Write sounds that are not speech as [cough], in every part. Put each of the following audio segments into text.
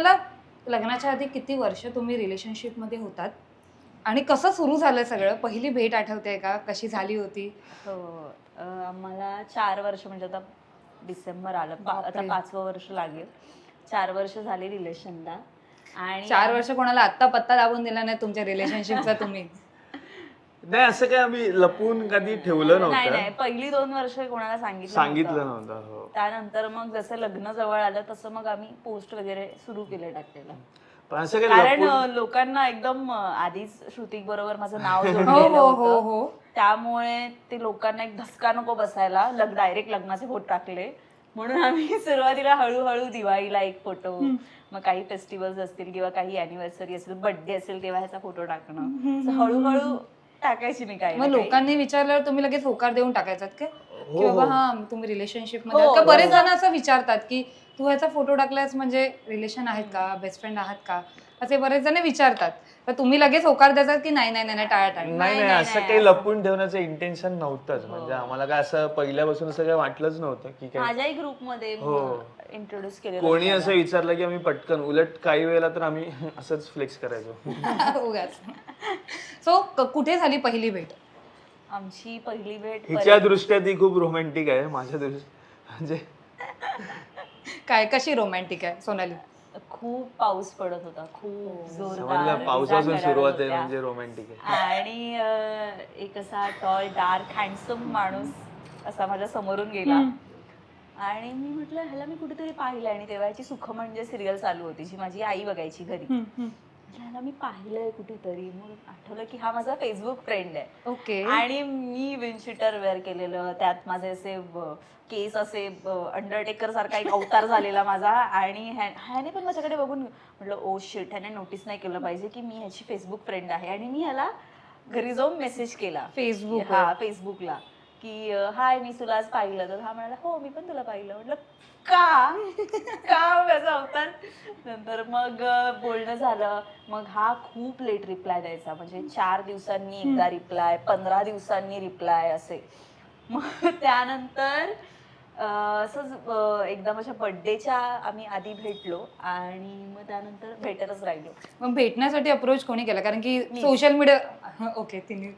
लग्नाला लग्नाच्या आधी किती वर्ष तुम्ही रिलेशनशिपमध्ये होतात? आणि कसं सुरू झालं सगळं? पहिली भेट आठवते का? कशी झाली होती? हो आम्हाला चार वर्ष म्हणजे आता डिसेंबर आलं पा- आता बापरे. पाचवं वर्ष लागेल. चार वर्ष झाली रिलेशनला आणि चार वर्ष कोणाला आत्ता पत्ता दाबून दिला नाही तुमच्या रिलेशनशिपचा तुम्ही? नाही असं काय आम्ही लपून कधी ठेवलं नाही नाही नव्हतं पहिली दोन वर्ष कोणाला सांगितलं सांगितलं नव्हतं. नव्हतं हो. त्यानंतर मग जसं लग्न जवळ आलं तसं मग आम्ही पोस्ट वगैरे सुरू केलं टाकलेलं पण असं काय कारण लपून अं, लोकांना एकदम अं, आधीच श्रुतिक बरोबर माझं नाव हो [laughs] जोडलेलं हो हो होतं. हो त्यामुळे ते लोकांना एक धसका नको बसायला लग [laughs] डायरेक्ट लग्नाचे फोटो टाकले. म्हणून आम्ही [laughs] सुरुवातीला हळूहळू दिवाळीला एक फोटो मग काही फेस्टिवल्स असतील किंवा काही अॅनिव्हर्सरी असेल बर्थडे असेल तेव्हा ह्याचा फोटो टाकणं. हळूहळू टाकायची मी काही मग. लोकांनी विचारल्यावर तुम्ही लगेच होकार देऊन टाकायचात काय हो, की बाबा हो. हा तुम्ही रिलेशनशिपमध्ये हो, आहात का बरेच बरोबर. जण असं विचारतात की तू ह्याचा फोटो टाकलायस म्हणजे रिलेशन आहेत का बेस्ट फ्रेंड आहात का असे बरेच जण विचारतात. तर तुम्ही लगेच होकार द्यायचात की नाही नाही नाही नाही, टाळा टाळा. नाही नाही, असं नाही, काही लपून ठेवण्याचं इंटेन्शन नव्हतंच. म्हणजे आम्हाला काय असं पहिल्यापासून असं काय वाटलंच नव्हतं की काय. माझ्याही ग्रुपमध्ये हो. इंट्रोड्यूस केलेलं कोणी होतं असं विचारलं की आम्ही पटकन उलट काही वेळेला तर आम्ही [laughs] असंच फ्लेक्स करायचो. [laughs] उगाच. सो कुठे झाली पहिली भेट? आमची पहिली भेट हिच्या दृष्ट्या ती खूप रोमॅन्टिक आहे माझ्या दृष्टी म्हणजे काय कशी रोमॅन्टिक आहे सोनाली? खूप पाऊस पडत होता खूप समजलं जोरदार पावसापासून विजा सुरुवात आहे. म्हणजे रोमॅन्टिक आहे. आणि अं, एक असा टॉल डार्क हँडसम माणूस असा माझ्या समोरून गेला. आणि मी म्हटलं ह्याला मी कुठेतरी पाहिलं आणि तेव्हा याची सुख म्हणजे सिरियल चालू होती जी माझी आई बघायची घरी. ह्याला मी पाहिलंय कुठेतरी मग आठवलं की हा माझा फेसबुक फ्रेंड आहे. ओके आणि मी विंडशीटर वेअर केलेलं. त्यात माझे असे ब- केस असे अंडरटेकर सारखा एक अवतार [laughs] झालेला माझा. आणि ह्या- ह्याने पण माझ्याकडे बघून म्हटलं ओ शिट ह्याने नोटीस नाही केलं पाहिजे की मी ह्याची फेसबुक फ्रेंड आहे. आणि मी ह्याला घरी जाऊन मेसेज केला. फेसबुक हा फेसबुकला की हाय मी तुला आज पाहिलं. तर हा म्हणाला हो मी पण तुला पाहिलं. म्हटलं का? का माझा अवतार? नंतर मग बोलणं झालं. मग हा खूप लेट रिप्लाय द्यायचा. म्हणजे चार दिवसांनी एकदा रिप्लाय पंधरा दिवसांनी रिप्लाय असे. मग त्यानंतर असंच एकदा माझ्या बर्थडेच्या आम्ही आधी भेटलो आणि मग त्यानंतर भेटतच राहिलो. मग भेटण्यासाठी अप्रोच कोणी केला? कारण की. सोशल मीडिया ओके तिने.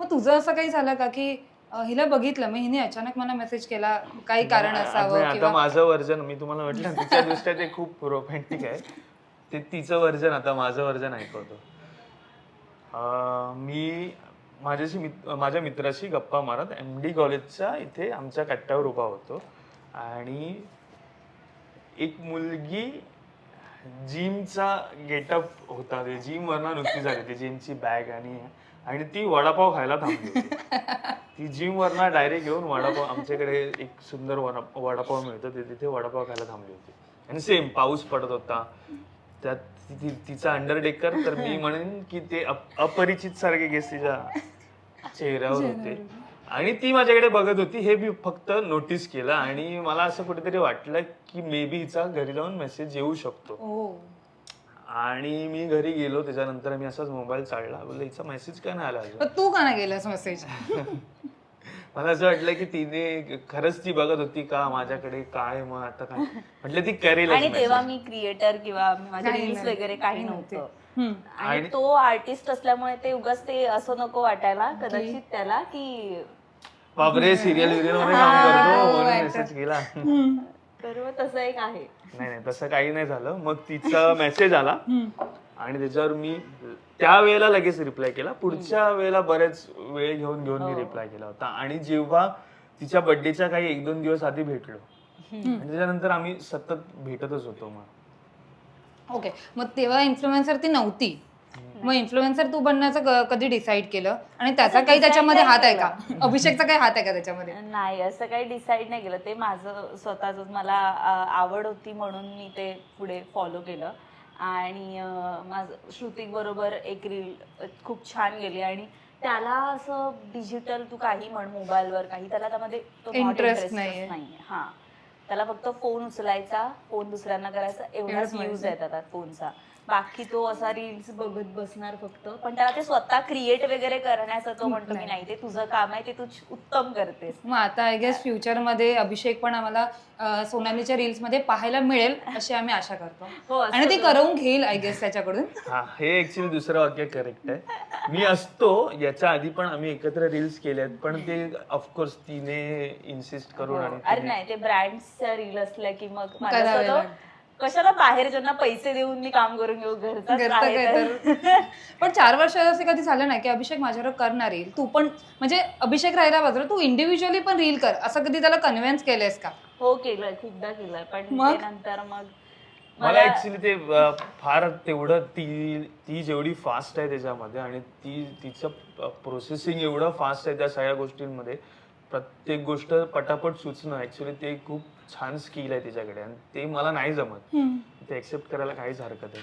मग तुझं असं काही झालं का की हिला बघितलं. मग हिने अचानक मला मेसेज केला काही कारण असावं आता किंवा माझं वर्जन मी तुम्हाला म्हटलं तिच्या दृष्ट्या ते खूप रोमॅन्टिक आहे. ते तिचं वर्जन आता माझं वर्जन ऐकवतो. अं, मी माझ्याशी मित माझ्या मित्राशी गप्पा मारत एम डी कॉलेजच्या इथे आमच्या कट्ट्यावर उभा होतो. आणि एक मुलगी जिमचा गेटअप होता. ते जिम वरनं नुकती झाली ती जिमची बॅग आणि आणि ती वडापाव खायला थांबली होती. [laughs] ती जिम वरनं डायरेक्ट येऊन वडापाव आमच्याकडे एक सुंदर वडा वडापाव मिळतो. ते तिथे वडापाव खायला थांबली होती. आणि सेम पाऊस पडत होता. त्यात ति- ति- तिचा अंडरटेकर तर मी म्हणेन की ते अप- अपरिचित सारखे केस तिच्या चेहऱ्यावर होते. आणि ती माझ्याकडे बघत होती. हे मी फक्त नोटीस केलं आणि मला असं कुठेतरी वाटलं की मे बी हिचा घरी जाऊन मेसेज येऊ शकतो. ओ आणि मी घरी गेलो त्याच्यानंतर मी असाच मोबाईल चालला. बोललो हिचा मेसेज काय नाही आला अजून? तू का नाही गेलास मेसेज [laughs] मला असं वाटलं की तिने खरंच ती बघत होती का माझ्याकडे काय मग आता काय? म्हटलं ती करेल आणि तेव्हा मी क्रिएटर किंवा माझे काही रील्स. वगैरे काही काही नव्हतं. आणि तो आर्टिस्ट असल्यामुळे ते उगाच ते असं नको वाटायला कदाचित त्याला की बापरे सिरियल विरियलमध्ये काम करतो म्हणून मेसेज केला. तर मग तसं एक आहे. नाही नाही तसं काही नाही झालं. मग तिचा मेसेज आला. आणि त्याच्यावर मी त्या वेळेला लगेच रिप्लाय केला. पुढच्या वेळेला बरेच वेळ घेऊन घेऊन मी रिप्लाय केला होता. आणि जेव्हा तिच्या बर्थडेच्या काही एक दोन दिवस आधी भेटलो. आणि त्याच्यानंतर आम्ही सतत भेटतच होतो मग. ओके मग तेव्हा इन्फ्लुएन्सर ती नव्हती. मग इन्फ्लुएन्सर तू बनण्याचं क- कधी डिसाईड केलं? आणि त्याचा काही त्याच्यामध्ये हात आहे नाही का अभिषेकचा काही हात आहे का त्याच्यामध्ये? नाही असं काही डिसाईड नाही केलं. ते माझं स्वतःच मला अं, आवड होती म्हणून मी ते पुढे फॉलो केलं. आणि अं, माझं श्रुतिक बरोबर एक रील खूप छान गेली. आणि त्याला असं डिजिटल तू काही म्हण मोबाईलवर काही त्याला त्यामध्ये तो not Interest interestच नाहीये. नाहीये. हा. त्याला फक्त फोन उचलायचा फोन दुसऱ्यांना करायचा एवढाच एवढंच यूज माहिती. आहे त्याचा फोनचा बाकी तो असा रील्स बघत बसणार फक्त पण त्याला ते स्वतः क्रिएट वगैरे करण्याचं तो म्हणतो की नाही. ते तुझं काम आहे ते तू उत्तम करतेस मग आता आय गेस फ्युचरमध्ये अभिषेक पण आम्हाला सोनालीच्या रील्समध्ये पाहायला मिळेल अशी आम्ही आशा करतो [laughs] हो असं आणि ती तर- करवून घेईल आय गेस त्याच्याकडून हा हे ऍक्च्युली दुसरं वाक्य करेक्ट आहे मी असतो याच्या आधी पण आम्ही एकत्र रील्स केल्यात पण ते ऑफकोर्स तिने इन्सिस्ट करून हो. आणि अरे तिने- नाही ते ब्रँडच्या रील असल्या की मग माझं करावे असं होतं, लागेल. कशाला बाहेर ज्यांना पैसे देऊन मी काम करून घेऊ घरचं काय. तर. पण चार वर्ष असे कधी झालं नाही की अभिषेक माझ्यावर करणार येईल? तू पण म्हणजे अभिषेक राहिला बाजूला तू इंडिव्हिज्युअली पण रील कर. असं कधी त्याला कन्व्हिन्स केलंयस का? हो केलंय खूपदा केलंय. पण मग? ते नंतर मग मला ऍक्च्युली ते अं, फार तेवढं ती ती जेवढी फास्ट आहे त्याच्यामध्ये आणि ती तिचं प्रोसेसिंग एवढं फास्ट आहे त्या सगळ्या गोष्टींमध्ये प्रत्येक गोष्ट पटापट सुचणं. ऍक्च्युली ते खूप छान स्किल आहे तिच्याकडे आणि ते मला नाही जमत. ते एक्सेप्ट करायला काहीच हरकत आहे